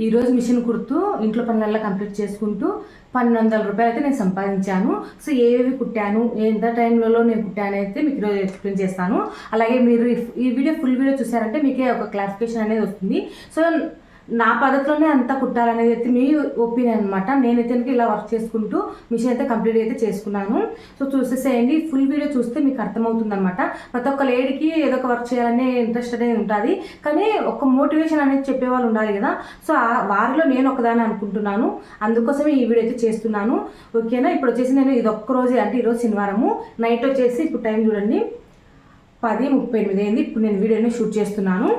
ఈరోజు మిషన్ కుడుతూ ఇంట్లో పనులల్లా కంప్లీట్ చేసుకుంటూ పన్నెండు వందల రూపాయలు అయితే నేను సంపాదించాను. సో ఏవేవి కుట్టాను ఎంత టైంలలో నేను కుట్టాను అయితే మీకు ఈరోజు ఎక్స్ప్లెయిన్ చేస్తాను. అలాగే మీరు ఈ- ఈ వీడియో ఫుల్ వీడియో చూసారంటే మీకే ఒక క్లారిఫికేషన్ అనేది వస్తుంది. సో నా పద్ధతిలోనే అంతా కుట్టాలనేది అయితే మీ ఒపీనియన్ అనమాట నేనైతే ఇలా వర్క్ చేసుకుంటూ మిషన్ అయితే కంప్లీట్ అయితే చేసుకున్నాను. సో చూసేసేయండి. ఫుల్ వీడియో చూస్తే మీకు అర్థమవుతుంది అనమాట ప్రతి ఒక్క లేడీకి ఏదో ఒక వర్క్ చేయాలనే ఇంట్రెస్ట్ అనేది ఉంటుంది. కానీ ఒక మోటివేషన్ అనేది చెప్పేవాళ్ళు ఉండాలి కదా. సో ఆ వారిలో నేను ఒకదాని అనుకుంటున్నాను. అందుకోసమే ఈ వీడియో అయితే చేస్తున్నాను. ఓకేనా? ఇప్పుడు వచ్చేసి నేను ఇది ఒక్కరోజే అంటే ఈరోజు శనివారము. నైట్ వచ్చేసి ఇప్పుడు టైం చూడండి. పది ముప్పై ఎనిమిది అయింది. ఇప్పుడు నేను వీడియోని షూట్ చేస్తున్నాను.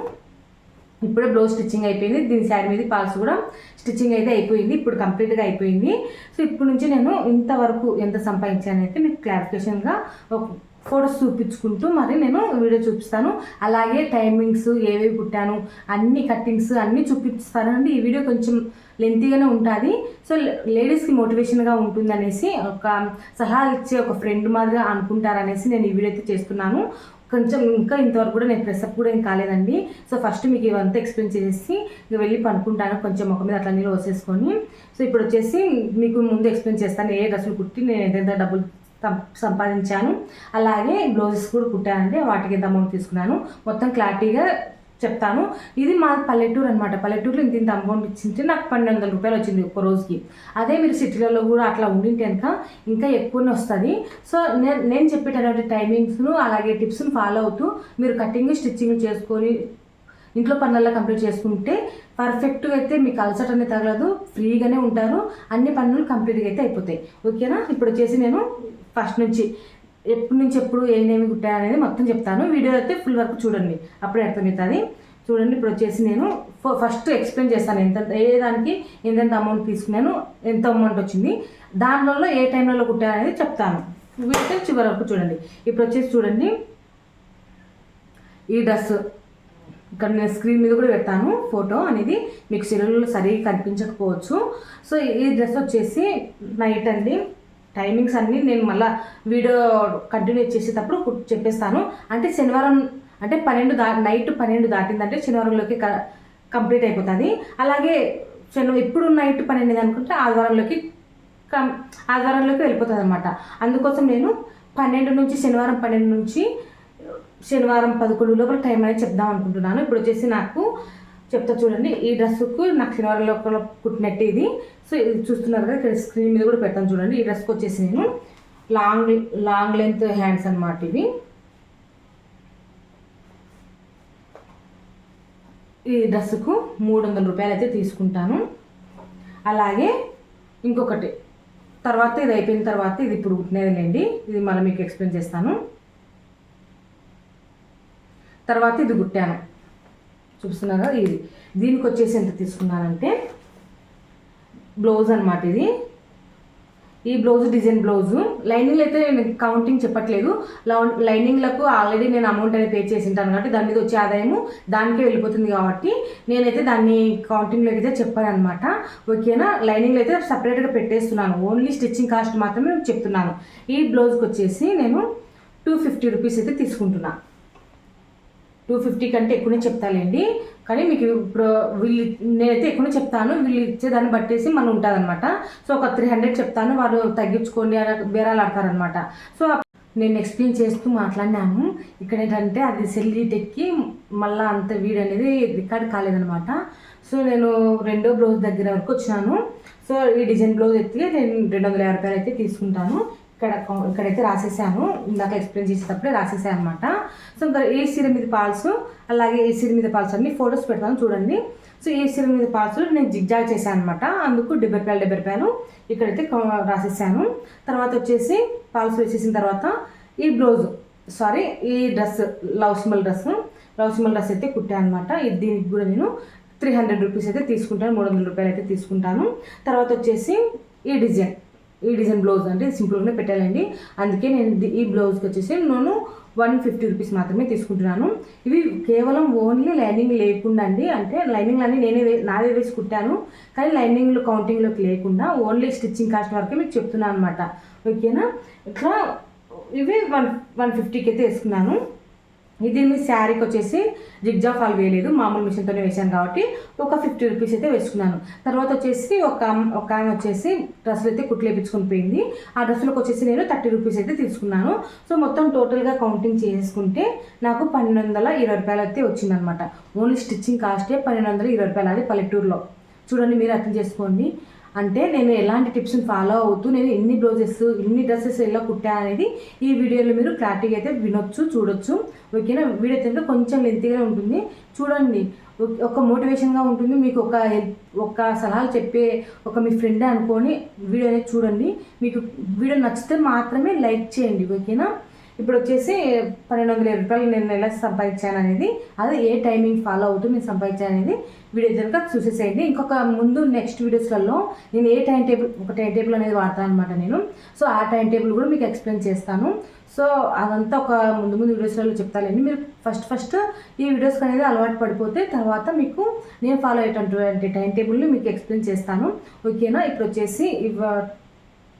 ఇప్పుడే బ్లౌజ్ స్టిచ్చింగ్ అయిపోయింది. దీని శారీ మీద పాల్స్ కూడా స్టిచ్చింగ్ అయితే అయిపోయింది. ఇప్పుడు కంప్లీట్గా అయిపోయింది. సో ఇప్పుడు నుంచి నేను ఇంతవరకు ఎంత సంపాదించాను అయితే మీకు క్లారిఫికేషన్గా ఒక ఫోటోస్ చూపించుకుంటూ మరి నేను వీడియో చూపిస్తాను. అలాగే టైమింగ్స్ ఏవేవి కుట్టాను అన్ని కట్టింగ్స్ అన్నీ చూపిస్తానండి. ఈ వీడియో కొంచెం లెంతీగానే ఉంటుంది. సో లేడీస్కి మోటివేషన్గా ఉంటుందనేసి ఒక సలహా ఇచ్చే ఒక ఫ్రెండ్ మాదిరిగా అనుకుంటారనేసి నేను ఈ వీడియో అయితే చేస్తున్నాను. కొంచెం ఇంకా ఇంతవరకు కూడా నేను ప్రెస్అప్ కూడా ఏం కాలేదండి. సో ఫస్ట్ మీకు ఇవంతా ఎక్స్ప్లెయిన్ చేసి ఇక వెళ్ళి పనుకుంటాను కొంచెం ఒక మీద అట్లా నీళ్ళు వేసేసుకొని సో ఇప్పుడు వచ్చేసి మీకు ముందు ఎక్స్ప్లెయిన్ చేస్తాను. ఏ డ్రెస్సులు కుట్టి నేను ఎంత డబ్బులు సం- సంపాదించాను. అలాగే బ్లౌజెస్ కూడా కుట్టానంటే వాటికి ఎంత అమౌంట్ తీసుకున్నాను. మొత్తం క్లారిటీగా చెప్తాను. ఇది మా పల్లెటూరు అనమాట పల్లెటూరులో ఇంత ఇంత అమౌంట్ ఇచ్చింటే నాకు పన్నెండు వందల రూపాయలు వచ్చింది ఒక రోజుకి. అదే మీరు సిటీలలో కూడా అట్లా ఉండింటే కనుక ఇంకా ఎక్కువనే వస్తుంది. సో నేను నేను చెప్పేటటువంటి టైమింగ్స్ను అలాగే టిప్స్ను ఫాలో అవుతూ మీరు కటింగ్ స్టిచ్చింగ్ చేసుకొని ఇంట్లో పనులలో కంప్లీట్ చేసుకుంటే పర్ఫెక్ట్గా అయితే మీకు అలసట అనేది తగలదు. ఫ్రీగానే ఉంటారు. అన్ని పనులు కంప్లీట్గా అయితే అయిపోతాయి. ఓకేనా? ఇప్పుడు వచ్చేసి నేను ఫస్ట్ నుంచి ఎప్పటి నుంచి ఎప్పుడు ఏమేమి కుట్టాను మొత్తం చెప్తాను. వీడియో అయితే ఫుల్ వరకు చూడండి. అప్పుడే అర్థమవుతుంది. చూడండి ఇప్పుడు వచ్చేసి నేను ఫస్ట్ ఎక్స్ప్లెయిన్ చేస్తాను ఎంత ఏ దానికి ఎంతెంత అమౌంట్ తీసుకున్నాను ఎంత అమౌంట్ వచ్చింది. దానిలో ఏ టైంలో కుట్టాను అనేది చెప్తాను. వీడియో చివరి వరకు చూడండి. ఇప్పుడు వచ్చేసి చూడండి. ఈ డ్రెస్ ఇక్కడ నేను స్క్రీన్ మీద కూడా పెడతాను. ఫోటో అనేది మీకు సెల్లులో సరిగ్గా కనిపించకపోవచ్చు. సో ఈ డ్రెస్ వచ్చేసి నైట్ అండి. టైమింగ్స్ అన్నీ నేను మళ్ళీ వీడియో కంటిన్యూ చేసేటప్పుడు చెప్పేస్తాను. అంటే శనివారం అంటే పన్నెండు దా నైట్ పన్నెండు దాటిందంటే శనివారంలోకి క- కంప్లీట్ అయిపోతుంది. అలాగే శని ఇప్పుడు నైట్ పన్నెండు అనుకుంటే ఆదివారంలోకి కం ఆదివారంలోకి వెళ్ళిపోతుంది అనమాట అందుకోసం నేను పన్నెండు నుంచి శనివారం పన్నెండు నుంచి శనివారం పదకొండు లోపల టైం అనేది చెప్దాం అనుకుంటున్నాను. ఇప్పుడు వచ్చేసి నాకు చెప్తా చూడండి. ఈ డ్రెస్కు నాకు శనివారం లోపల కుట్టినట్టు ఇది. సో ఇది చూస్తున్నారు కదా ఇక్కడ స్క్రీన్ మీద కూడా పెడతాను చూడండి. ఈ డ్రెస్కి వచ్చేసి నేను లాంగ్ లాంగ్ లెంత్ హ్యాండ్స్ అనమాట ఇవి. ఈ డ్రెస్సుకు మూడు వందల రూపాయలు అయితే తీసుకుంటాను. అలాగే ఇంకొకటి. తర్వాత ఇది అయిపోయిన తర్వాత ఇది ఇప్పుడు కుట్టినదేనండి ఇది మళ్ళీ మీకు ఎక్స్ప్లెయిన్ చేస్తాను. తర్వాత ఇది కుట్టాను. చూస్తున్నారు కదా ఇది దీనికి వచ్చేసి ఎంత తీసుకున్నానంటే బ్లౌజ్ అనమాట ఇది. ఈ బ్లౌజ్ డిజైన్ బ్లౌజు. లైనింగ్లు అయితే నేను కౌంటింగ్ చెప్పట్లేదు. లైనింగ్లకు ఆల్రెడీ నేను అమౌంట్ అనేది పే చేసి ఉంటాను కాబట్టి దాని మీద వచ్చే ఆదాయము దానికే వెళ్ళిపోతుంది కాబట్టి నేనైతే దాన్ని కౌంటింగ్లోకి అయితే చెప్పాను అనమాట ఓకేనా? లైనింగ్లు అయితే సపరేట్గా పెట్టేస్తున్నాను. ఓన్లీ స్టిచ్చింగ్ కాస్ట్ మాత్రమే చెప్తున్నాను. ఈ బ్లౌజ్కి వచ్చేసి నేను టూ ఫిఫ్టీ రూపీస్ అయితే తీసుకుంటున్నాను టూ ఫిఫ్టీ కంటే ఎక్కువనే చెప్తాలేండి. కానీ మీకు ఇప్పుడు వీళ్ళు నేనైతే ఎక్కువనే చెప్తాను. వీళ్ళు ఇచ్చేదాన్ని బట్టేసి మనం ఉంటుందన్నమాట. సో ఒక త్రీ హండ్రెడ్ చెప్తాను. వాళ్ళు తగ్గించుకోండి అని బేరాలు ఆడతారనమాట సో నేను ఎక్స్ప్లెయిన్ చేస్తూ మాట్లాడినాను. ఇక్కడ ఏంటంటే అది సెల్లీట్ మళ్ళీ అంత వీడియో అనేది రికార్డ్ కాలేదనమాట సో నేను రెండో బ్లౌజ్ దగ్గర వరకు వచ్చినాను. సో ఈ డిజైన్ బ్లౌజ్ ఎత్తి నేను రెండు వందల యాభై రూపాయలు అయితే తీసుకుంటాను. ఇక్కడ ఇక్కడైతే రాసేసాను. ఇందాక ఎక్స్ప్లెయిన్ చేసేటప్పుడే రాసేసాను అనమాట సో ఇంకా ఏ సీర మీద పాల్స్ అలాగే ఏ సీర మీద పాల్స్ అన్ని ఫొటోస్ పెడతాను చూడండి. సో ఏ సీర మీద పాల్స్ నేను జిగ్జాగ్ చేశాను అనమాట అందుకు డెబ్బై రూపాయలు డెబ్బై రూపాయలు ఇక్కడైతే రాసేసాను. తర్వాత వచ్చేసి పాల్స్ వేసేసిన తర్వాత ఈ బ్లౌజ్ సారీ ఈ dress love symbol dress love symbol dress అయితే కుట్టాను అనమాట దీనికి కూడా నేను త్రీ హండ్రెడ్ రూపీస్ అయితే తీసుకుంటాను మూడు వందల రూపాయలు అయితే తీసుకుంటాను. తర్వాత వచ్చేసి ఈ డిజైన్. ఈ డిజైన్ బ్లౌజ్ అంటే సింపుల్గానే పెట్టాలండి. అందుకే నేను ఈ బ్లౌజ్కి వచ్చేసి నేను వన్ ఫిఫ్టీ రూపీస్ మాత్రమే తీసుకుంటున్నాను. ఇవి కేవలం ఓన్లీ లైనింగ్ లేకుండా అండి. అంటే లైనింగ్లు అన్నీ నేనే నావే వేసి కుట్టాను. కానీ లైనింగ్లు కౌంటింగ్లోకి లేకుండా ఓన్లీ స్టిచ్చింగ్ కాస్ట్ వరకే మీకు చెప్తున్నాను అనమాట ఓకేనా? ఇట్లా ఇవి వన్ వన్ ఫిఫ్టీకి అయితే వేసుకున్నాను. ఇది మీ శారీకి వచ్చేసి జిగ్జా ఫాల్ వేయలేదు. మామూలు మిషన్తోనే వేసాను కాబట్టి ఒక ఫిఫ్టీ రూపీస్ అయితే వేసుకున్నాను. తర్వాత వచ్చేసి ఒక ఆమె- ఒక ఆమె వచ్చేసి డ్రెస్సులు అయితే కుట్లు వేపించుకొని పోయింది. ఆ డ్రెస్సులకు వచ్చేసి నేను థర్టీ రూపీస్ అయితే తీసుకున్నాను. సో మొత్తం టోటల్గా కౌంటింగ్ చేసుకుంటే నాకు పన్నెండు వందల ఇరవై రూపాయలు అయితే వచ్చిందనమాట ఓన్లీ స్టిచ్చింగ్ కాస్టే పన్నెండు వందల ఇరవై రూపాయలు అది పల్లెటూరులో. చూడండి మీరు అర్థం చేసుకోండి. అంటే నేను ఎలాంటి టిప్స్ని ఫాలో అవుతూ నేను ఎన్ని బ్లౌజెస్ ఎన్ని డ్రెస్సెస్ ఎలా కుట్టా అనేది ఈ వీడియోలో మీరు క్లారిటీగా అయితే వినొచ్చు చూడొచ్చు. ఓకేనా వీడియో తింటే కొంచెం లెంతీగా ఉంటుంది. చూడండి. ఒక- మోటివేషన్గా ఉంటుంది. మీకు ఒక హెల్ప్ ఒక సలహాలు చెప్పే ఒక మీ ఫ్రెండ్ అనుకొని వీడియో అనేది చూడండి. మీకు వీడియో నచ్చితే మాత్రమే లైక్ చేయండి. ఓకేనా ఇప్పుడు వచ్చేసి పన్నెండు వందల ఇరవై రూపాయలు నేను ఎలా సంపాదించాను అనేది అది ఏ టైమింగ్ ఫాలో అవుతూ నేను సంపాదించాను అనేది వీడియో కనుక చూసేసేయండి. ఇంకొక ముందు నెక్స్ట్ వీడియోస్లలో నేను ఏ టైం టేబుల్ ఒక టైం టేబుల్ అనేది వాడతాను అనమాట నేను. సో ఆ టైం టేబుల్ కూడా మీకు ఎక్స్ప్లెయిన్ చేస్తాను. సో అదంతా ఒక ముందు ముందు వీడియోస్లలో చెప్తానండి మీరు ఫస్ట్ ఫస్ట్ ఈ వీడియోస్కి అనేది అలవాటు పడిపోతే తర్వాత మీకు నేను ఫాలో అయ్యేటటువంటి టైం టేబుల్ని మీకు ఎక్స్ప్లెయిన్ చేస్తాను. ఓకేనా? ఇప్పుడు వచ్చేసి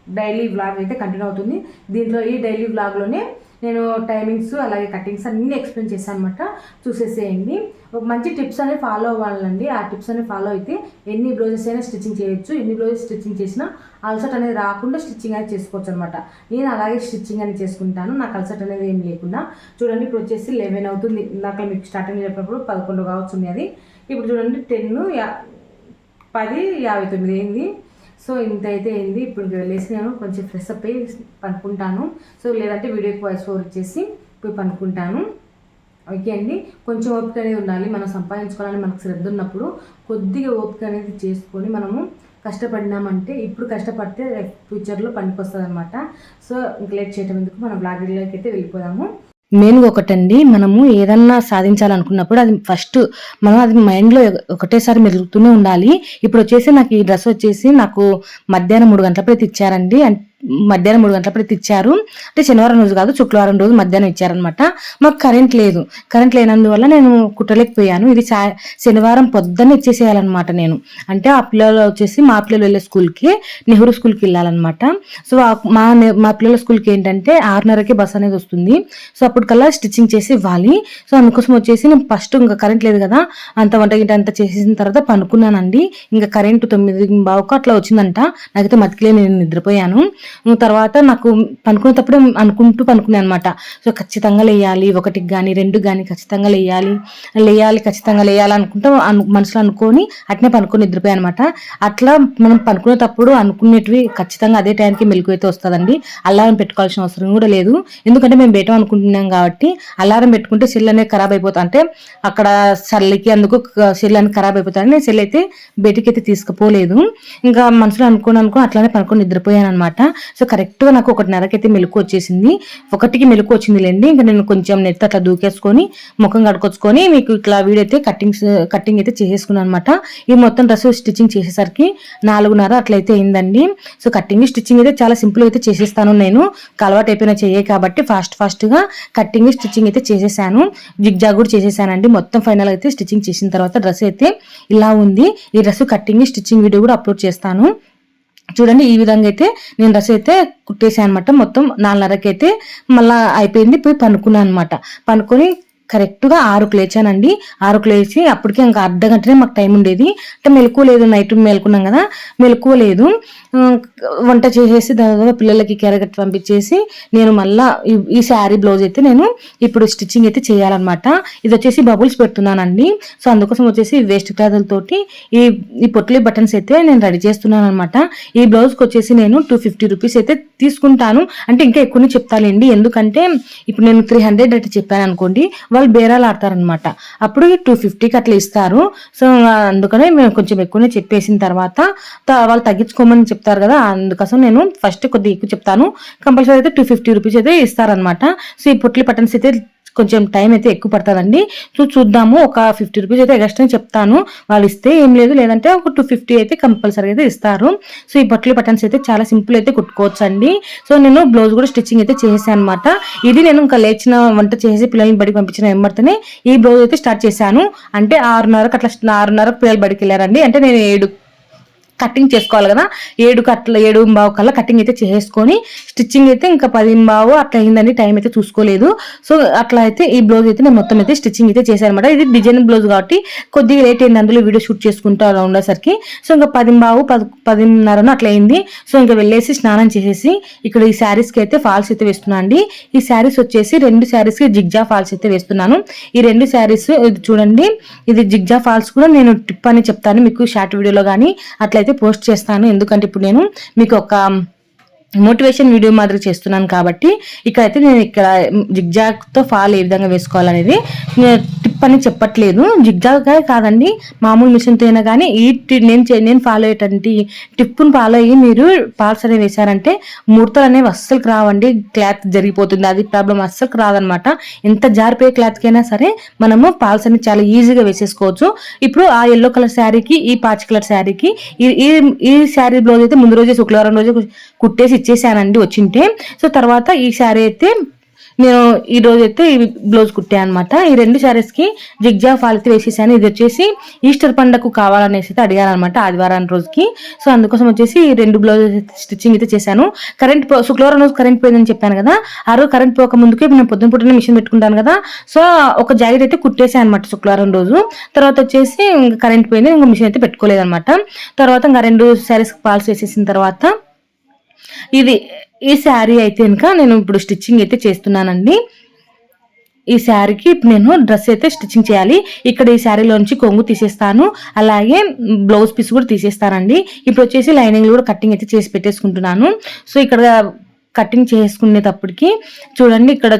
డైలీ వ్లాగ్ అయితే కంటిన్యూ అవుతుంది. దీంట్లో ఈ డైలీ వ్లాగ్లోనే నేను టైమింగ్స్ అలాగే కటింగ్స్ అన్నీ ఎక్స్ప్లెయిన్ చేశాను అనమాట చూసేసేయండి. ఒక మంచి టిప్స్ అనేవి ఫాలో అవ్వాలండి. ఆ టిప్స్ అనేవి ఫాలో అయితే ఎన్ని బ్లౌజెస్ అయినా స్టిచ్చింగ్ చేయొచ్చు. ఎన్ని బ్లౌజెస్ స్టిచ్చింగ్ చేసినా అలసట అనేది రాకుండా స్టిచ్చింగ్ అనేది చేసుకోవచ్చు అనమాట నేను అలాగే స్టిచ్చింగ్ అని చేసుకుంటాను. నాకు అలసట అనేది ఏం లేకుండా. చూడండి ఇప్పుడు వచ్చేసి లెవెన్ అవుతుంది. ఇందాక మీకు స్టార్టింగ్ చెప్పినప్పుడు పదకొండు కావచ్చు అది. ఇప్పుడు చూడండి టెన్ యా పది యాభై తొమ్మిది అయింది. సో ఇంత అయితే అయింది. ఇప్పుడు వెళ్ళేసి నేను కొంచెం ఫ్రెష్ అప్ అయ్యి పనుకుంటాను. సో లేదంటే వీడియోకి వాయిస్ ఓవర్ ఇచ్చేసి పోయి పనుకుంటాను. ఓకే అండి. కొంచెం ఓపిక అనేది ఉండాలి. మనం సంపాదించుకోవాలని మనకు శ్రద్ధ ఉన్నప్పుడు కొద్దిగా ఓపిక అనేది చేసుకొని మనము కష్టపడినామంటే ఇప్పుడు కష్టపడితే ఫ్యూచర్లో పనికొస్తుంది అనమాట సో ఇంక లేట్ చేయటం ఎందుకు? మనం బ్లాగ్లోకి అయితే వెళ్ళిపోదాము. మెయిన్గా ఒకటండి మనము ఏదన్నా సాధించాలనుకున్నప్పుడు అది ఫస్ట్ మనం అది మైండ్లో ఒకటేసారి మెరుగుతూనే ఉండాలి. ఇప్పుడు వచ్చేసి నాకు ఈ డ్రెస్ వచ్చేసి నాకు మధ్యాహ్నం మూడు గంటలపై ఇచ్చారండి మధ్యాహ్నం మూడు గంటలప్పుడు ఇచ్చారు అంటే శనివారం రోజు కాదు శుక్రవారం రోజు మధ్యాహ్నం ఇచ్చారనమాట మాకు కరెంట్ లేదు. కరెంట్ లేనందువల్ల నేను కుట్టలేకపోయాను. ఇది శనివారం పొద్దున్న ఇచ్చేసేయాలన్నమాట నేను. అంటే ఆ పిల్లలు వచ్చేసి మా పిల్లలు వెళ్ళే స్కూల్కి నెహ్రూ స్కూల్కి వెళ్ళాలన్నమాట. సో మా మా పిల్లల స్కూల్కి ఏంటంటే ఆరున్నరకే బస్ అనేది వస్తుంది. సో అప్పటికల్లా స్టిచ్చింగ్ చేసి ఇవ్వాలి. సో అందుకోసం వచ్చేసి నేను ఫస్ట్ ఇంకా కరెంట్ లేదు కదా అంత వంట గింట అంత చేసేసిన తర్వాత పనుకున్నానండి. ఇంకా కరెంటు తొమ్మిది బావుకు అట్లా వచ్చిందంట. నాకైతే మతికిలే నేను నిద్రపోయాను. తర్వాత నాకు పనుకునేటప్పుడు అనుకుంటూ పనుకున్నాను అనమాట సో ఖచ్చితంగా లేయాలి ఒకటికి కానీ రెండు కానీ ఖచ్చితంగా లేయాలి లేయాలి ఖచ్చితంగా లేయాలి అనుకుంటూ అను మనసులో అనుకొని అట్నే పనుకొని నిద్రపోయాను అనమాట అట్లా మనం పనుకునేటప్పుడు అనుకునేటివి ఖచ్చితంగా అదే టైంకి మెలకు అయితే వస్తుందండి. అలారం పెట్టుకోవాల్సిన అవసరం కూడా లేదు. ఎందుకంటే మేము బయట అనుకుంటున్నాం కాబట్టి అలారం పెట్టుకుంటే సెల్ అనేది ఖరాబ్ అయిపోతుంది అంటే అక్కడ చల్లికి అందుకు సెల్ అనేది ఖరాబ్ అయిపోతుంది నేను సెల్ అయితే బయటికి అయితే తీసుకుపోలేదు. ఇంకా మనసులో అనుకుని అనుకో అట్లానే పనుకొని నిద్రపోయాను అనమాట సో కరెక్ట్గా నాకు ఒకటిన్నరకి అయితే మెలకు వచ్చేసింది. ఒకటికి మెలకు వచ్చింది లేండి ఇంకా నేను కొంచెం నెట్ అట్లా దూకేసుకొని ముఖం కడుకొచ్చుకొని మీకు ఇట్లా వీడైతే అయితే కట్టింగ్స్ అయితే చేసేసుకున్నాను అనమాట ఈ మొత్తం డ్రెస్ స్టిచ్చింగ్ చేసేసరికి నాలుగున్నర అట్లయితే అయిందండి. సో కటింగ్ స్టిచ్చింగ్ అయితే చాలా సింపుల్ అయితే చేసేస్తాను నేను. అలవాటు అయిపోయిన చెయ్యే కాబట్టి ఫాస్ట్ ఫాస్ట్గా కట్టింగ్ స్టిచ్చింగ్ అయితే చేసేసాను. జిగ్జాగ్ కూడా చేసేసానండి. మొత్తం ఫైనల్ అయితే స్టిచ్చింగ్ చేసిన తర్వాత డ్రెస్ అయితే ఇలా ఉంది. ఈ డ్రెస్ కట్టింగ్ స్టిచ్చింగ్ వీడియో కూడా అప్లోడ్ చేస్తాను. చూడండి ఈ విధంగా అయితే నేను రస అయితే కుట్టేసాను అనమాట మొత్తం నాలుగున్నరకి అయితే మళ్ళీ అయిపోయింది పోయి పనుకున్నాను అనమాట పనుకొని కరెక్ట్గా ఆరుకు లేచానండి. ఆరుకు లేచి అప్పటికే ఇంకా అర్ధ గంటనే మాకు టైం ఉండేది. అంటే మెలకు లేదు నైట్ మేలుకున్నాం కదా మెలకు లేదు. వంట చేసేసి దాని పిల్లలకి కెరగట్ పంపించేసి నేను మళ్ళా ఈ- శారీ బ్లౌజ్ అయితే నేను ఇప్పుడు స్టిచ్చింగ్ అయితే చేయాలన్నమాట. ఇది వచ్చేసి బబుల్స్ పెడుతున్నానండి. సో అందుకోసం వచ్చేసి వేస్ట్ క్లాత్లతోటి ఈ ఈ పొట్లి బటన్స్ అయితే నేను రెడీ చేస్తున్నాను అనమాట ఈ బ్లౌజ్కి వచ్చేసి నేను టూ ఫిఫ్టీ రూపీస్ అయితే తీసుకుంటాను. అంటే ఇంకా ఎక్కువనే చెప్తాలేండి. ఎందుకంటే ఇప్పుడు నేను త్రీ హండ్రెడ్ అయితే చెప్పాను అనుకోండి వాళ్ళు బేరాలు ఆడతారనమాట అప్పుడు టూ ఫిఫ్టీకి అట్లా ఇస్తారు. సో అందుకనే మేము కొంచెం ఎక్కువనే చెప్పేసిన తర్వాత వాళ్ళు తగ్గించుకోమని చెప్తారు కదా అందుకోసం నేను ఫస్ట్ కొద్దిగా ఎక్కువ చెప్తాను. కంపల్సరీ అయితే టూ ఫిఫ్టీ రూపీస్ అయితే ఇస్తారనమాట సో ఈ పొట్లి బటన్స్ అయితే కొంచెం టైం అయితే ఎక్కువ పడుతుందండి. సో చూద్దాము. ఒక ఫిఫ్టీ రూపీస్ అయితే ఎక్స్ట్రా చెప్తాను. వాళ్ళు ఇస్తే ఏం లేదు. లేదంటే ఒక టూ ఫిఫ్టీ అయితే కంపల్సరీ అయితే ఇస్తారు. సో ఈ బట్టలు బటన్స్ అయితే చాలా సింపుల్ అయితే కుట్టుకోవచ్చు అండి సో నేను బ్లౌజ్ కూడా స్టిచ్చింగ్ అయితే చేసాను అనమాట ఇది నేను ఇంకా లేచిన వంట చేసి పిల్లల్ని బడికి పంపించిన వెంబడితేనే ఈ బ్లౌజ్ అయితే స్టార్ట్ చేశాను. అంటే ఆరున్నరకు అట్లా ఆరున్నరకు పిల్లలు బడికి వెళ్ళారండి. అంటే నేను ఏడు కటింగ్ చేసుకోవాలి కదా. ఏడు కట్ల ఏడు బావు కల్లా కటింగ్ అయితే చేసుకొని స్టిచ్చింగ్ అయితే ఇంకా పది బావు అట్లా అయిందని టైం అయితే చూసుకోలేదు. సో అట్లా అయితే ఈ బ్లౌజ్ అయితే నేను మొత్తం అయితే స్టిచ్చింగ్ అయితే చేశాను అనమాట ఇది డిజైన్ బ్లౌజ్ కాబట్టి కొద్దిగా లేట్ అయింది. అందులో వీడియో షూట్ చేసుకుంటూ అలా ఉండేసరికి. సో ఇంకా పది బావు పది పదిన్నరను అట్లా అయింది. సో ఇంకా వెళ్ళేసి స్నానం చేసేసి ఇక్కడ ఈ శారీస్కి అయితే ఫాల్స్ అయితే వేస్తున్నాను అండి. ఈ శారీస్ వచ్చేసి రెండు శారీస్కి జిగ్జా ఫాల్స్ అయితే వేస్తున్నాను. ఈ రెండు శారీస్ ఇది చూడండి. ఇది జిగ్జా ఫాల్స్ కూడా నేను టిప్ అని చెప్తాను మీకు షార్ట్ వీడియోలో కానీ అట్లయితే పోస్ట్ చేస్తాను. ఎందుకంటే ఇప్పుడు నేను మీకు ఒక మోటివేషన్ వీడియో మాదిరి చేస్తున్నాను కాబట్టి ఇక్కడైతే నేను ఇక్కడ జిగ్జాగ్తో ఫాల్ ఏ విధంగా వేసుకోవాలనేది టిప్ అని చెప్పట్లేదు. జిగ్జాగ్గా కాదండి. మామూలు మిషన్తో అయినా కానీ ఈ నేను నేను ఫాలో అయ్యేటువంటి టిప్పును ఫాలో అయ్యి మీరు పాల్స్ అనేవి వేశారంటే ముడతలు అనేవి అస్సలు రావండి. క్లాత్ జరిగిపోతుంది. అది ప్రాబ్లం అస్సలు రాదనమాట. ఎంత జారిపోయే క్లాత్కైనా సరే మనము పాల్స్ అనేవి చాలా ఈజీగా వేసేసుకోవచ్చు. ఇప్పుడు ఆ ఎల్లో కలర్ శారీకి ఈ పాచ్ కలర్ శారీకి ఈ ఈ- ఈ శారీ బ్లౌజ్ అయితే ముందు రోజే శుక్రవారం రోజు కుట్టేసి ఇచ్చేసానండి. వచ్చింటే. సో తర్వాత ఈ శారీ అయితే నేను ఈ రోజు అయితే ఈ బ్లౌజ్ కుట్టాను అనమాట ఈ రెండు శారీస్కి జిగ్జా ఫాల్ వేసేసాను. ఇది వచ్చేసి ఈస్టర్ పండగకు కావాలనేసి అయితే అడిగాను అనమాట ఆదివారం రోజుకి. సో అందుకోసం వచ్చేసి ఈ రెండు బ్లౌజ్ స్టిచ్చింగ్ అయితే చేశాను. కరెంట్ పో- శుక్రవారం రోజు కరెంట్ పోయిందని చెప్పాను కదా ఆ రోజు కరెంట్ పోక ముందుకే నేను పొద్దున పుట్టిన మిషన్ పెట్టుకుంటాను కదా. సో ఒక జాకెట్ అయితే కుట్టేసాను అనమాట శుక్రవారం రోజు. తర్వాత వచ్చేసి ఇంకా కరెంట్ పోయింది ఇంకా మిషన్ అయితే పెట్టుకోలేదు అనమాట తర్వాత ఇంకా రెండు శారీస్ పాల్స్ వేసేసిన తర్వాత ఇది ఈ శారీ అయితే కనుక నేను ఇప్పుడు స్టిచ్చింగ్ అయితే చేస్తున్నానండి. ఈ శారీకి ఇప్పుడు నేను డ్రెస్ అయితే స్టిచ్చింగ్ చేయాలి. ఇక్కడ ఈ శారీలోంచి కొంగు తీసేస్తాను. అలాగే బ్లౌజ్ పీస్ కూడా తీసేస్తానండి. ఇప్పుడు వచ్చేసి లైనింగ్ కూడా కటింగ్ అయితే చేసి పెట్టేసుకుంటున్నాను. సో ఇక్కడ కటింగ్ చేసుకునేటప్పటికి చూడండి ఇక్కడ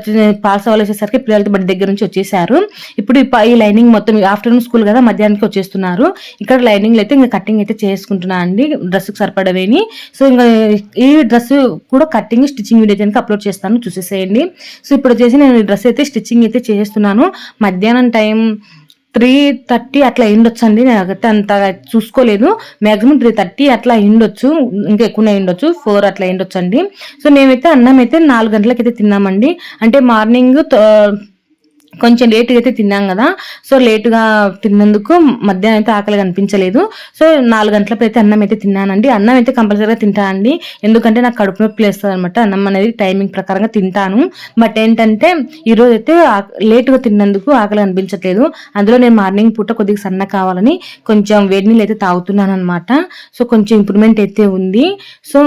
పాస్ అవ్వాలి వచ్చేసరికి పిల్లలతో బడి దగ్గర నుంచి వచ్చేసారు. ఇప్పుడు ఈ లైనింగ్ మొత్తం ఆఫ్టర్నూన్ స్కూల్ కదా మధ్యాహ్నానికి వచ్చేస్తున్నారు. ఇక్కడ లైనింగ్ అయితే ఇంకా కటింగ్ అయితే చేసుకుంటున్నా అండి డ్రెస్కి సరిపడవేని. సో ఇంకా ఈ డ్రెస్ కూడా కటింగ్ స్టిచ్చింగ్ వీడియో అయితే అప్లోడ్ చేస్తాను చూసేసేయండి. సో ఇప్పుడు వచ్చేసి నేను డ్రెస్ అయితే స్టిచ్చింగ్ అయితే చేస్తున్నాను. మధ్యాహ్నం టైం త్రీ థర్టీ అట్లా అయిండొచ్చు అండి నేను అంత చూసుకోలేదు. మ్యాక్సిమం త్రీ థర్టీ అట్లా అయిండొచ్చు ఇంకా ఎక్కువనే అయిండొచ్చు ఫోర్ అట్లా అయిండొచ్చు అండి సో మేమైతే అన్నం అయితే నాలుగు గంటలకైతే తిన్నామండి. అంటే మార్నింగ్ కొంచెం లేటుగా అయితే తిన్నాం కదా. సో లేటుగా తిన్నందుకు మధ్యాహ్నం అయితే ఆకలి కనిపించలేదు. సో నాలుగు గంటలప్పుడు అయితే అన్నం అయితే తిన్నానండి. అన్నం అయితే కంపల్సరీగా తింటానండి. ఎందుకంటే నాకు కడుపు నొప్పి లేస్తుంది అనమాట అన్నం అనేది టైమింగ్ ప్రకారంగా తింటాను. బట్ ఏంటంటే ఈరోజు అయితే లేటుగా తిన్నందుకు ఆకలి అనిపించట్లేదు అందులో నేను మార్నింగ్ పూట కొద్దిగా సన్న కావాలని కొంచెం వేడి నీళ్ళు అయితే తాగుతున్నాను అనమాట సో కొంచెం ఇంప్రూవ్మెంట్ అయితే ఉంది. సో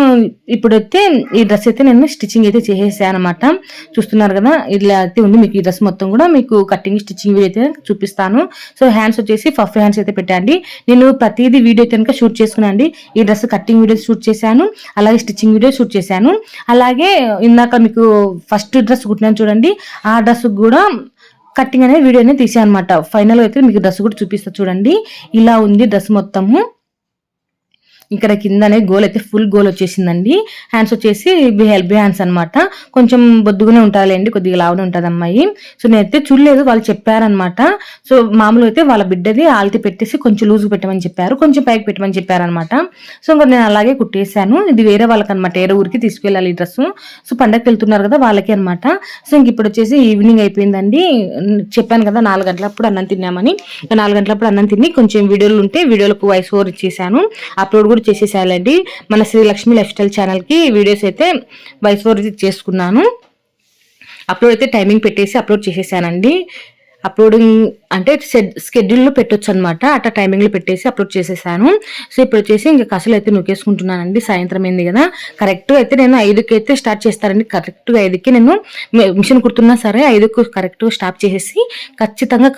ఇప్పుడైతే ఈ డ్రెస్ అయితే నేను స్టిచ్చింగ్ అయితే చేసేసాను అనమాట చూస్తున్నారు కదా ఇలా అయితే ఉంది. మీకు ఈ డ్రెస్ మొత్తం కూడా మీకు మీకు కటింగ్ స్టిచ్చింగ్ వీడియో అయితే చూపిస్తాను. సో హ్యాండ్స్ వచ్చేసి ఫఫ్ హ్యాండ్స్ అయితే పెట్టండి. నేను ప్రతిదీ వీడియో అయితే కనుక షూట్ చేసుకున్నాండి ఈ డ్రెస్ కటింగ్ వీడియో షూట్ చేశాను. అలాగే స్టిచ్చింగ్ వీడియో షూట్ చేశాను. అలాగే ఇందాక మీకు ఫస్ట్ డ్రెస్ కుట్టినాను చూడండి. ఆ డ్రెస్ కూడా కటింగ్ అనేది వీడియో అనేది తీసాను అనమాట ఫైనల్ అయితే మీకు డ్రెస్ కూడా చూపిస్తా చూడండి. ఇలా ఉంది డ్రెస్ మొత్తము. ఇక్కడ కిందనే గోల్ అయితే ఫుల్ గోల్ వచ్చేసిందండి. హ్యాండ్స్ వచ్చేసి హెల్ప్ హ్యాండ్స్ అన్నమాట. కొంచెం బొద్దుగానే ఉంటారులేండి కొద్దిగా లావునే ఉంటుంది అమ్మాయి. సో నేనైతే చూడలేదు వాళ్ళు చెప్పారనమాట సో మామూలు అయితే వాళ్ళ బిడ్డది ఆల్తి పెట్టేసి కొంచెం లూజ్ పెట్టమని చెప్పారు కొంచెం పైకి పెట్టమని చెప్పారనమాట సో ఇంకా నేను అలాగే కుట్టేశాను. ఇది వేరే వాళ్ళకి అనమాట వేరే ఊరికి తీసుకెళ్ళాలి ఈ డ్రెస్ సో పండగకి వెళ్తున్నారు కదా వాళ్ళకి అనమాట సో ఇంక ఇప్పుడు వచ్చేసి ఈవినింగ్ అయిపోయిందండి. చెప్పాను కదా నాలుగు గంటలప్పుడు అన్నం తిన్నామని. నాలుగు గంటలప్పుడు అన్నం తిని కొంచెం వీడియోలు ఉంటే వీడియోలకు వాయిస్ ఓవర్ ఇచ్చేసాను అప్లోడ్ కూడా చేసేసానండి మన శ్రీలక్ష్మి లైఫ్ స్టైల్ ఛానల్కి వీడియోస్ అయితే వాయిస్ ఓవర్ చేసుకున్నాను. అప్లోడ్ అయితే టైమింగ్ పెట్టేసి అప్లోడ్ చేసేసానండి. అప్లోడింగ్ అంటే స్కెడ్యూల్లో పెట్టొచ్చు అనమాట అట్లా టైమింగ్లో పెట్టేసి అప్లోడ్ చేసేసాను. సో ఇప్పుడు వచ్చేసి ఇంకా కసలు అయితే నొక్కేసుకుంటున్నానండి. సాయంత్రం అయింది కదా. కరెక్ట్ అయితే నేను ఐదుకి అయితే స్టార్ట్ చేస్తానండి. కరెక్ట్గా ఐదుకి నేను మిషన్ కుడుతున్నా సరే ఐదుకు కరెక్ట్గా స్టాప్ చేసేసి ఖచ్చితంగా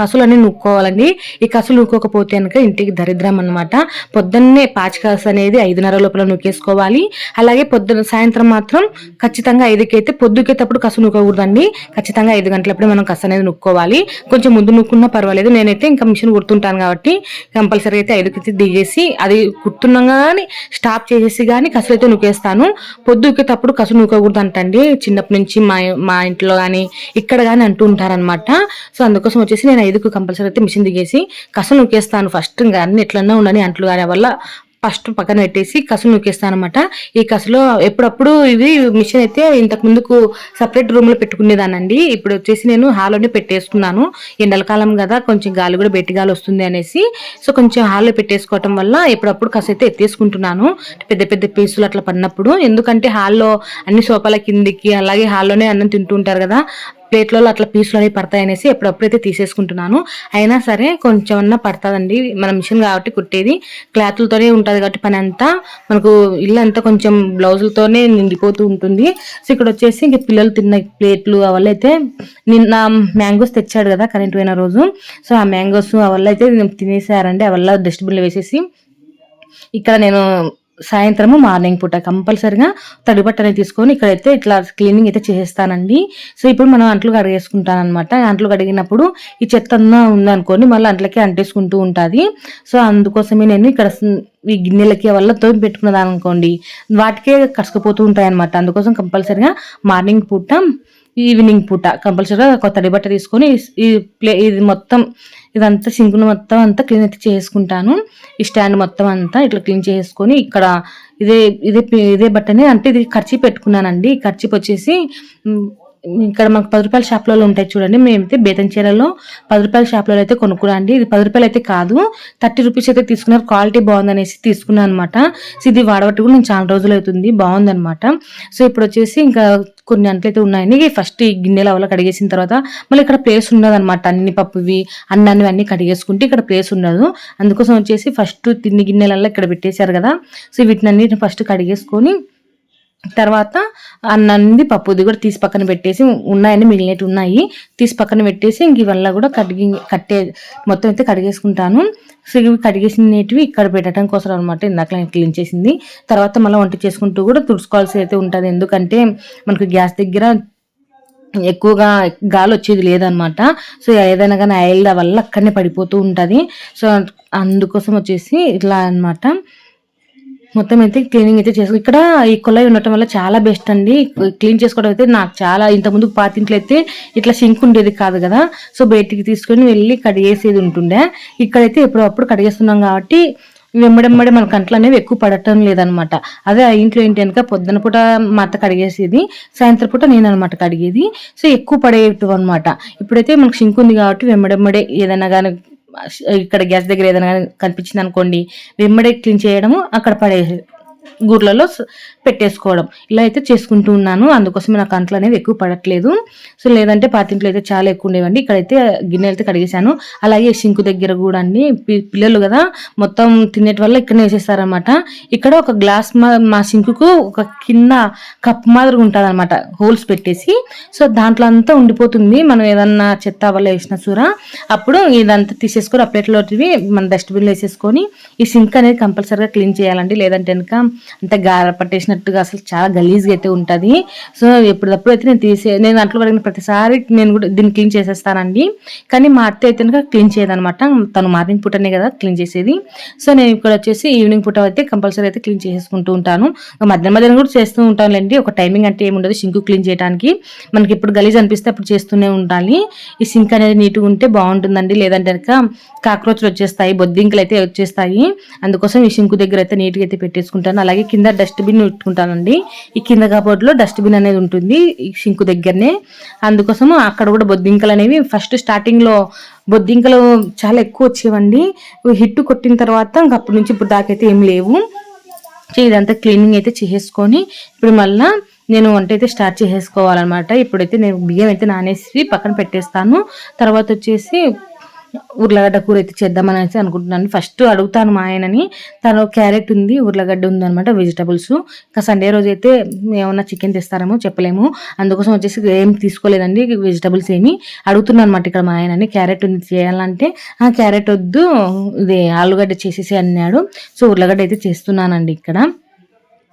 కసులు అన్ని నూక్కోవాలండి. ఈ కసులు నూక్కోకపోతే కనుక ఇంటికి దరిద్రం అనమాట పొద్దున్నే పాచికాసు అనేది ఐదున్నర లోపల నూకేసుకోవాలి. అలాగే పొద్దున సాయంత్రం మాత్రం ఖచ్చితంగా ఐదుకి అయితే పొద్దుకేటప్పుడు కసు నూకకూడదండి. ఖచ్చితంగా ఐదు గంటలప్పుడే మనం కసు అనేది నూక్కోవాలి. కొంచెం ముందు నూక్కున్నా పర్వాలేదు. నేనైతే ఇంకా మిషన్ కుడుతుంటాను కాబట్టి కంపల్సరీ అయితే ఐదుకి అయితే దిగేసి అది కుడుతున్నాగా కానీ స్టాప్ చేసేసి కానీ కసులు అయితే నూకేస్తాను. పొద్దుకేటప్పుడు కసు నూకకూడదు అంటండి చిన్నప్పటి నుంచి మా మా ఇంట్లో కానీ ఇక్కడ కానీ అంటూ ఉంటారనమాట సో అందుకోసం వచ్చేసి నేను ఐదుకు కంపల్సరీ అయితే మిషన్ దిగేసి కసు నూకేస్తాను. ఫస్ట్ ఇంకా అన్ని ఎట్లన్నా ఉండని అంట్లు కానీ వల్ల ఫస్ట్ పక్కన పెట్టేసి కసు నూకేస్తాను అనమాట ఈ కసులో ఎప్పుడప్పుడు ఇది మిషన్ అయితే ఇంతకు ముందుకు సపరేట్ రూమ్లో పెట్టుకునేదానండి ఇప్పుడు వచ్చేసి నేను హాల్లోనే పెట్టేసుకున్నాను. ఎండలకాలం కదా కొంచెం గాలి కూడా బెట్టి గాలి వస్తుంది అనేసి. సో కొంచెం హాల్లో పెట్టేసుకోవటం వల్ల ఎప్పుడప్పుడు కసు అయితే ఎత్తేసుకుంటున్నాను. పెద్ద పెద్ద పీసులు అట్లా పడినప్పుడు. ఎందుకంటే హాల్లో అన్ని సోఫాల కిందికి అలాగే హాల్లోనే అన్నం తింటూ ఉంటారు కదా ప్లేట్లలో అట్లా పీసులు అనేవి పడతాయి అనేసి ఎప్పుడప్పుడైతే తీసేసుకుంటున్నాను. అయినా సరే కొంచెం అన్నా పడుతుందండి. మన మిషన్ కాబట్టి కుట్టేది. క్లాత్లతోనే ఉంటుంది కాబట్టి పని అంతా మనకు ఇల్లు అంతా కొంచెం బ్లౌజులతోనే నిండిపోతూ ఉంటుంది. సో ఇక్కడ వచ్చేసి ఇంక పిల్లలు తిన్న ప్లేట్లు అవల్ల అయితే నిన్న మ్యాంగోస్ తెచ్చాడు కదా కరెంట్ పోయిన రోజు. సో ఆ మ్యాంగోస్ అవల్ల అయితే తినేసారండి. అవల్ల డస్ట్బిన్లో వేసేసి. ఇక్కడ నేను సాయంత్రము మార్నింగ్ పూట కంపల్సరిగా తడి బట్టని తీసుకొని ఇక్కడైతే ఇట్లా క్లీనింగ్ అయితే చేసేస్తానండి. సో ఇప్పుడు మనం అంట్లు కడిగేసుకుంటాను అనమాట అంట్లు కడిగినప్పుడు ఈ చెత్త అన్నా ఉందనుకోండి మళ్ళీ అంట్లకి అంటేసుకుంటూ ఉంటుంది. సో అందుకోసమే నేను ఇక్కడ ఈ గిన్నెలకి వల్ల తోమి పెట్టుకున్నదాను అనుకోండి వాటికే కసుకుపోతూ ఉంటాయి అనమాట అందుకోసం కంపల్సరిగా మార్నింగ్ పూట ఈవినింగ్ పూట కంపల్సరీగా ఒక తడి బట్ట తీసుకొని ఈ ప్లే ఇది మొత్తం ఇదంతా సింకును మొత్తం అంతా క్లీన్ అయితే చేసుకుంటాను. ఈ స్టాండ్ మొత్తం అంతా ఇట్లా క్లీన్ చేసుకొని ఇక్కడ ఇదే ఇదే ఇదే బట్టనే అంటే ఇది ఖర్చు పెట్టుకున్నానండి. ఈ ఖర్చు వచ్చేసి ఇక్కడ మాకు పది రూపాయల షాప్లలో ఉంటాయి చూడండి. మేమైతే బేతం చీరలో పది రూపాయల షాప్లలో అయితే కొనుక్కురండి ఇది పది రూపాయలు అయితే కాదు. థర్టీ రూపీస్ అయితే తీసుకున్నారు. క్వాలిటీ బాగుందనేసి తీసుకున్నాను అనమాట సో ఇది వాడబట్టి కూడా నేను చాలా రోజులు అవుతుంది. బాగుందనమాట సో ఇప్పుడు వచ్చేసి ఇంకా కొన్ని అంట్లయితే ఉన్నాయండి. ఫస్ట్ ఈ గిన్నెల వల్ల కడిగేసిన తర్వాత మళ్ళీ ఇక్కడ ప్లేస్ ఉండదు అనమాట అన్ని పప్పువి అన్నాన్ని అన్ని కడిగేసుకుంటే ఇక్కడ ప్లేస్ ఉండదు. అందుకోసం వచ్చేసి ఫస్ట్ తిన్ని గిన్నెలల్లో ఇక్కడ పెట్టేశారు కదా. సో వీటిని అన్నిటిని ఫస్ట్ కడిగేసుకొని తర్వాత అన్నంది పప్పుది కూడా తీసి పక్కన పెట్టేసి ఉన్నాయని మిగిలినట్టు ఉన్నాయి. తీసి పక్కన పెట్టేసి ఇంక ఇవల్ల కూడా కడిగి కట్టే మొత్తం అయితే కడిగేసుకుంటాను. సో ఇవి కడిగేసినవి ఇక్కడ పెట్టడం కోసం అనమాట ఇందాక క్లీన్ చేసింది. తర్వాత మళ్ళీ వంట చేసుకుంటూ కూడా తుడుచుకోవాల్సి అయితే ఉంటుంది. ఎందుకంటే మనకు గ్యాస్ దగ్గర ఎక్కువగా గాలి వచ్చేది లేదనమాట సో ఏదైనా కానీ ఆయిల్ వల్ల అక్కడనే పడిపోతూ ఉంటుంది. సో అందుకోసం వచ్చేసి ఇట్లా అన్నమాట. మొత్తం అయితే క్లీనింగ్ అయితే చేసుకో ఇక్కడ ఈ కుళాయి ఉండటం వల్ల చాలా బెస్ట్ అండి. క్లీన్ చేసుకోవడం అయితే నాకు చాలా ఇంతకుముందు పాతింట్లో అయితే ఇట్లా సింక్ ఉండేది కాదు కదా. సో బయటికి తీసుకొని వెళ్ళి కడిగేసేది ఉంటుండే. ఇక్కడైతే ఎప్పుడప్పుడు కడిగేస్తున్నాం కాబట్టి వెంబడెంబడే మన కంట్లు అనేవి ఎక్కువ పడటం లేదనమాట. అదే ఆ ఇంట్లో ఏంటి కనుక పొద్దున పూట మా అత్త కడిగేసేది సాయంత్రం పూట నేను అనమాట కడిగేది. సో ఎక్కువ పడేయటం అనమాట. ఇప్పుడైతే మనకు సింక్ ఉంది కాబట్టి వెంబడెంబడే ఏదైనా కానీ ఇక్కడ గ్యాస్ దగ్గర ఏదైనా కనిపించింది అనుకోండి వెంబడే క్లీన్ చేయడము అక్కడ పడేసి గూర్లలో పెట్టేసుకోవడం. ఇలా అయితే చేసుకుంటూ ఉన్నాను. అందుకోసమే నాకు అంట్లు అనేవి ఎక్కువ పడట్లేదు. సో లేదంటే పాతింట్లో అయితే చాలా ఎక్కువ ఉండేవండి. ఇక్కడైతే గిన్నెలు అయితే కడిగేశాను. అలాగే సింకు దగ్గర కూడా అండి. పి- పిల్లలు కదా మొత్తం తినేటి వల్ల ఇక్కడనే వేసేస్తారనమాట ఇక్కడ ఒక గ్లాస్ మా మా సింకుకు ఒక కింద కప్ మాదిరి ఉంటుంది అనమాట హోల్స్ పెట్టేసి. సో దాంట్లో అంతా ఉండిపోతుంది. మనం ఏదన్నా చెత్త వల్ల వేసిన చూర అప్పుడు ఇదంతా తీసేసుకొని ఆ ప్లేట్లోటివి మన డస్ట్బిన్లో వేసేసుకొని ఈ సింక్ అనేది కంపల్సరీగా క్లీన్ చేయాలండి. లేదంటే కనుక అంత గార పట్టేసినట్టుగా అసలు చాలా గలీజ్గా అయితే ఉంటుంది. సో ఎప్పుడప్పుడు అయితే నేను తీసే నేను అంట్లో పడిన ప్రతిసారి నేను కూడా దీన్ని క్లీన్ చేసేస్తానండి. కానీ మా అత్త అయితే కనుక క్లీన్ చేయదనమాట తను మార్నింగ్ పూటనే కదా క్లీన్ చేసేది. సో నేను ఇక్కడ వచ్చేసి ఈవినింగ్ పూట అయితే కంపల్సరీ అయితే క్లీన్ చేసుకుంటూ ఉంటాను. మధ్య మధ్యాహ్నం కూడా చేస్తూ ఉంటానులేండి. ఒక టైమింగ్ అంటే ఏముండదు సింక్ క్లీన్ చేయడానికి మనకి ఎప్పుడు గలీజ్ అనిపిస్తే అప్పుడు చేస్తూనే ఉండాలి. ఈ సింక్ అనేది నీట్గా ఉంటే బాగుంటుందండి. లేదంటే కనుక కాక్రోచ్లు వచ్చేస్తాయి బొద్దింకలు అయితే వచ్చేస్తాయి. అందుకోసం ఈ సింకు దగ్గర అయితే నీట్గా అయితే పెట్టేసుకుంటాను. అలాగే కింద డస్ట్బిన్ పెట్టుకుంటానండి. ఈ కింద కబోర్డ్లో డస్ట్బిన్ అనేది ఉంటుంది ఈ సింకు దగ్గరనే. అందుకోసం అక్కడ కూడా బొద్దింకలు అనేవి ఫస్ట్ స్టార్టింగ్లో బొద్దింకలు చాలా ఎక్కువ వచ్చేవండి. హిట్ కొట్టిన తర్వాత ఇంక అప్పటి నుంచి ఇప్పుడు దాకైతే ఏం లేవు. ఇదంతా క్లీనింగ్ అయితే చేసేసుకొని ఇప్పుడు మళ్ళా నేను వంట అయితే స్టార్ట్ చేసేసుకోవాలన్నమాట. ఇప్పుడైతే నేను బియ్యం అయితే నానేసి పక్కన పెట్టేస్తాను. తర్వాత వచ్చేసి ఉర్లగడ్డ కూర అయితే చేద్దామని అయితే అనుకుంటున్నాను. ఫస్ట్ అడుగుతాను మా ఆయనని. తను క్యారెట్ ఉంది ఉర్లగడ్డ ఉంది అనమాట వెజిటబుల్స్ ఇంకా సండే రోజు అయితే ఏమన్నా చికెన్ తెస్తారేమో చెప్పలేము. అందుకోసం వచ్చేసి ఏం తీసుకోలేదండి వెజిటబుల్స్ ఏమి. అడుగుతున్నాను అనమాట ఇక్కడ మా ఆయనని క్యారెట్ ఉంది చేయాలంటే. ఆ క్యారెట్ వద్దు ఇది ఆలుగడ్డ చేసేసి అన్నాడు. సో ఉర్లగడ్డ అయితే చేస్తున్నానండి ఇక్కడ.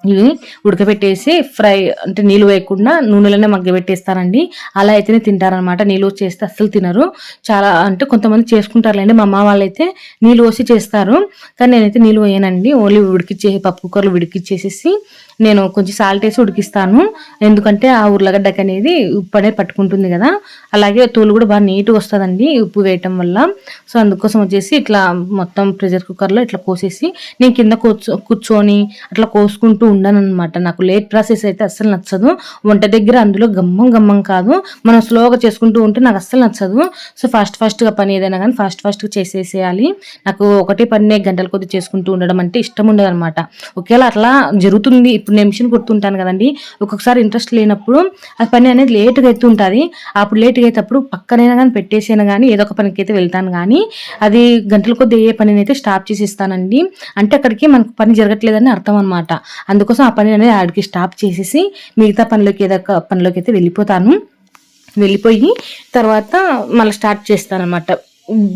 ఇవి ఉడకబెట్టేసి ఫ్రై అంటే నీళ్ళు వేయకుండా నూనెలోనే మగ్గబెట్టేస్తారండి అలా అయితేనే తింటారనమాట నీళ్ళు పోసి చేస్తే అస్సలు తినరు. చాలా అంటే కొంతమంది చేసుకుంటారులేండి. మా అమ్మ వాళ్ళైతే నీళ్ళు పోసి చేస్తారు. కానీ నేనైతే నీళ్ళు వేయనండి ఓన్లీ ఉడికిచ్చే పప్పు కుక్కర్లు ఉడికిచ్చేసేసి నేను కొంచెం సాల్ట్ వేసి ఉడికిస్తాను. ఎందుకంటే ఆ ఉర్లగడ్డకి అనేది ఉప్పు అనేది పట్టుకుంటుంది కదా. అలాగే తోలు కూడా బాగా నీట్గా వస్తుందండి ఉప్పు వేయటం వల్ల. సో అందుకోసం వచ్చేసి ఇట్లా మొత్తం ప్రెషర్ కుక్కర్లో ఇట్లా కోసేసి నేను కింద కూర్చో కూర్చొని అట్లా కోసుకుంటూ ఉండను అనమాట నాకు లేట్ ప్రాసెస్ అయితే అస్సలు నచ్చదు. వంట దగ్గర అందులో గమ్మం గమ్మం కాదు. మనం స్లోగా చేసుకుంటూ ఉంటే నాకు అస్సలు నచ్చదు. సో ఫాస్ట్ ఫాస్ట్గా పని ఏదైనా కానీ ఫాస్ట్ ఫాస్ట్గా చేసేసేయాలి. నాకు ఒకటే పని గంటల కొద్ది చేసుకుంటూ ఉండడం అంటే ఇష్టం ఉండదు అనమాట ఒకేలా అట్లా జరుగుతుంది. ఇప్పుడు నేను మిషన్ కుడుతుంటాను కదండి. ఒక్కొక్కసారి ఇంట్రెస్ట్ లేనప్పుడు ఆ పని అనేది లేట్గా అయితే ఉంటుంది. అప్పుడు లేట్గా అయినప్పుడు పక్కనైనా కానీ పెట్టేసైనా కానీ ఏదో ఒక పనికి అయితే వెళ్తాను. కానీ అది గంటల కొద్ది ఏ పనిని అయితే స్టాప్ చేసి ఇస్తానండి అంటే అక్కడికి మనకు పని జరగట్లేదని అర్థం అనమాట అందుకోసం ఆ పని అనేది ఆడికి స్టాప్ చేసేసి మిగతా పనిలోకి ఏదో ఒక పనిలోకి అయితే వెళ్ళిపోతాను. వెళ్ళిపోయి తర్వాత మళ్ళీ స్టార్ట్ చేస్తాను అనమాట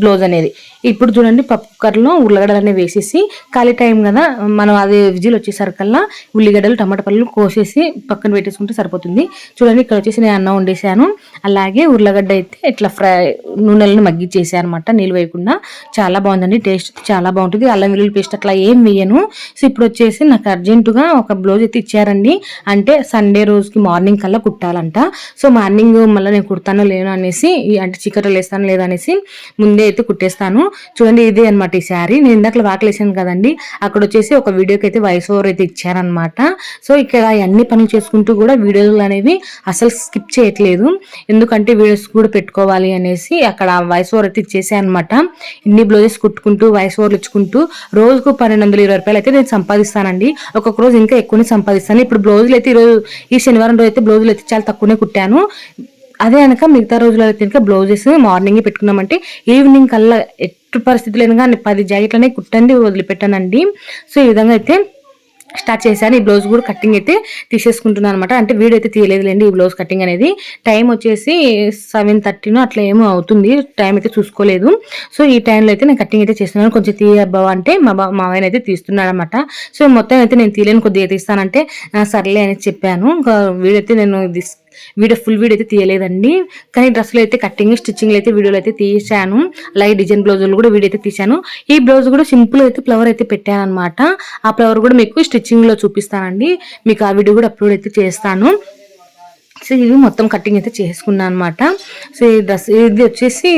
బ్లౌజ్ అనేది. ఇప్పుడు చూడండి పప్పు కుక్కర్లో ఉల్లగడ్డలు అనేవి వేసేసి ఖాళీ టైం కదా మనం అది విజిల్ వచ్చేసరికల్లా ఉల్లిగడ్డలు టమాటా పళ్ళు కోసేసి పక్కన పెట్టేసుకుంటే సరిపోతుంది. చూడండి ఇక్కడ వచ్చేసి నేను అన్నం వండేసాను అలాగే ఉర్లగడ్డ అయితే ఇట్లా ఫ్రై నూనెలను మగ్గిచ్చేసాను అనమాట నీళ్ళు వేయకుండా. చాలా బాగుందండి టేస్ట్ చాలా బాగుంటుంది. అల్లం వెల్లుల్లి పేస్ట్ అట్లా ఏం వేయను. సో ఇప్పుడు వచ్చేసి నాకు అర్జెంటుగా ఒక బ్లౌజ్ అయితే ఇచ్చారండి. అంటే సండే రోజుకి మార్నింగ్ కల్లా కుట్టాలంట. సో మార్నింగ్ మళ్ళీ నేను కుడతానో లేను అనేసి అంటే చికెట్లు వేస్తాను లేదనేసి ముందే అయితే కుట్టేస్తాను. చూడండి ఇదే అనమాట ఈ శారీ. నేను ఇందాక వాకలేసాను కదండి. అక్కడ వచ్చేసి ఒక వీడియోకి అయితే వాయిస్ ఓవర్ అయితే ఇచ్చారనమాట సో ఇక్కడ అన్ని పనులు చేసుకుంటూ కూడా వీడియోలు అనేవి అసలు స్కిప్ చేయట్లేదు. ఎందుకంటే వీడియోస్ కూడా పెట్టుకోవాలి అనేసి అక్కడ వాయిస్ ఓవర్ అయితే ఇచ్చేసాను అనమాట ఇన్ని బ్లౌజెస్ కుట్టుకుంటూ వాయిస్ ఓవర్లు ఇచ్చుకుంటూ రోజుకు పన్నెండు వందల ఇరవై రూపాయలు అయితే నేను సంపాదిస్తానండి. ఒక్కొక్క రోజు ఇంకా ఎక్కువనే సంపాదిస్తాను. ఇప్పుడు బ్లౌజులు అయితే ఈరోజు ఈ శనివారం రోజు అయితే బ్లౌజులు అయితే చాలా తక్కువనే కుట్టాను. అదే కనుక మిగతా రోజుల్లో అయితే కనుక బ్లౌజెస్ మార్నింగ్ పెట్టుకున్నామంటే ఈవినింగ్ కల్లా ఎట్టు పరిస్థితులైనా కానీ పది జాకెట్లనే కుట్టండి వదిలిపెట్టానండి. సో ఈ విధంగా అయితే స్టార్ట్ చేశాను. ఈ బ్లౌజ్ కూడా కటింగ్ అయితే తీసేసుకుంటున్నాను అనమాట అంటే వీడియో అయితే తీయలేదులేండి ఈ బ్లౌజ్ కటింగ్ అనేది. టైం వచ్చేసి సెవెన్ థర్టీనో అట్లా ఏమో అవుతుంది. టైం అయితే చూసుకోలేదు. సో ఈ టైంలో అయితే నేను కటింగ్ అయితే చేస్తున్నాను. కొంచెం తీయబ్బా అంటే మా బా మా ఆయన అయితే తీస్తున్నాడు అనమాట సో మొత్తం అయితే నేను తీయలేని. కొద్దిగా తీస్తానంటే సర్లే అని చెప్పాను. వీడియో అయితే నేను వీడియో ఫుల్ వీడియో అయితే తీయలేదండి. కానీ డ్రెస్సులు అయితే కటింగ్ స్టిచ్చింగ్లు అయితే వీడియోలు అయితే తీసాను అలాగే డిజైన్ బ్లౌజులు కూడా వీడియో అయితే తీసాను ఈ బ్లౌజ్ కూడా సింపుల్ అయితే ఫ్లవర్ అయితే పెట్టాను అనమాట ఆ ఫ్లవర్ కూడా మీకు స్టిచ్చింగ్లో చూపిస్తానండి. మీకు ఆ వీడియో కూడా అప్లోడ్ అయితే చేస్తాను. సో ఇది మొత్తం కటింగ్ అయితే చేసుకున్నాను అనమాట సో ఈ డ్రెస్ ఇది వచ్చేసి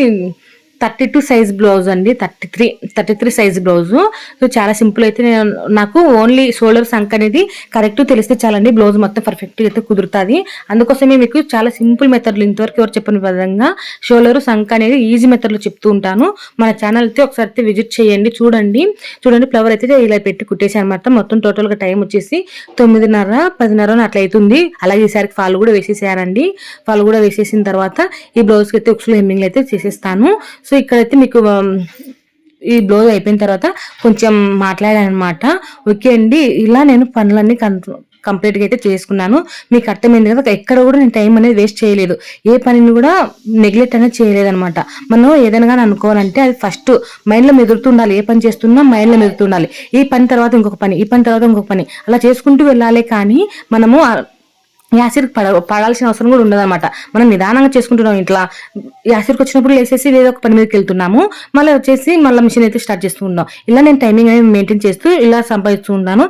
థర్టీ టూ సైజ్ బ్లౌజ్ అండి. Thirty three thirty three size blouse. So చాలా సింపుల్ అయితే నేను నాకు ఓన్లీ షోల్డర్ సంక్ అనేది కరెక్ట్ తెలిస్తే చాలండి. బ్లౌజ్ మొత్తం పర్ఫెక్ట్గా అయితే కుదురుతుంది. అందుకోసమే మీకు చాలా సింపుల్ మెథడ్లు ఇంతవరకు ఎవరు చెప్పిన విధంగా షోల్డర్ సంక్ అనేది ఈజీ మెథడ్లో చెప్తూ ఉంటాను. మన ఛానల్ అయితే ఒకసారి అయితే విజిట్ చేయండి. చూడండి. చూడండి ఫ్లవర్ అయితే ఇలా పెట్టి కుట్టేసి అనమాట మొత్తం టోటల్గా టైం వచ్చేసి తొమ్మిదిన్నర పదిన్నర అట్లా అవుతుంది అలాగే ఈసారికి ఫాల్ కూడా వేసేసారండి ఫాల్ కూడా వేసేసిన తర్వాత ఈ బ్లౌజ్కి అయితే ఉక్సులు హెమ్మింగ్లు అయితే చేసేస్తాను. సో ఇక్కడైతే మీకు ఈ బ్లౌజ్ అయిపోయిన తర్వాత కొంచెం మాట్లాడానమాట ఓకే అండి ఇలా నేను పనులన్నీ కంప్లీట్గా అయితే చేసుకున్నాను. మీకు అర్థమైంది కదా ఎక్కడ కూడా నేను టైం అనేది వేస్ట్ చేయలేదు. ఏ పనిని కూడా నెగ్లెక్ట్ అనేది చేయలేదు అనమాట మనం ఏదైనా కానీ అనుకోవాలంటే అది ఫస్ట్ మైండ్లో మెదురుతుండాలి ఏ పని చేస్తున్నా మైండ్లో మెదురుతుండాలి ఈ పని తర్వాత ఇంకొక పని ఈ పని తర్వాత ఇంకొక పని. అలా చేసుకుంటూ వెళ్ళాలి కానీ మనము యాసిడ్ పడ పడాల్సిన అవసరం కూడా ఉండదన్నమాట. మనం నిదానంగా చేసుకుంటున్నాం ఇట్లా. యాసిడ్కి వచ్చినప్పుడు వేసేసి వేరే ఒక పని మీదకి వెళ్తున్నాము. మళ్ళీ వచ్చేసి మళ్ళీ మిషన్ అయితే స్టార్ట్ చేస్తూ ఉన్నాం. ఇలా నేను టైమింగ్ అనేది మెయింటైన్ చేస్తూ ఇలా సంపాదిస్తూ ఉన్నాను.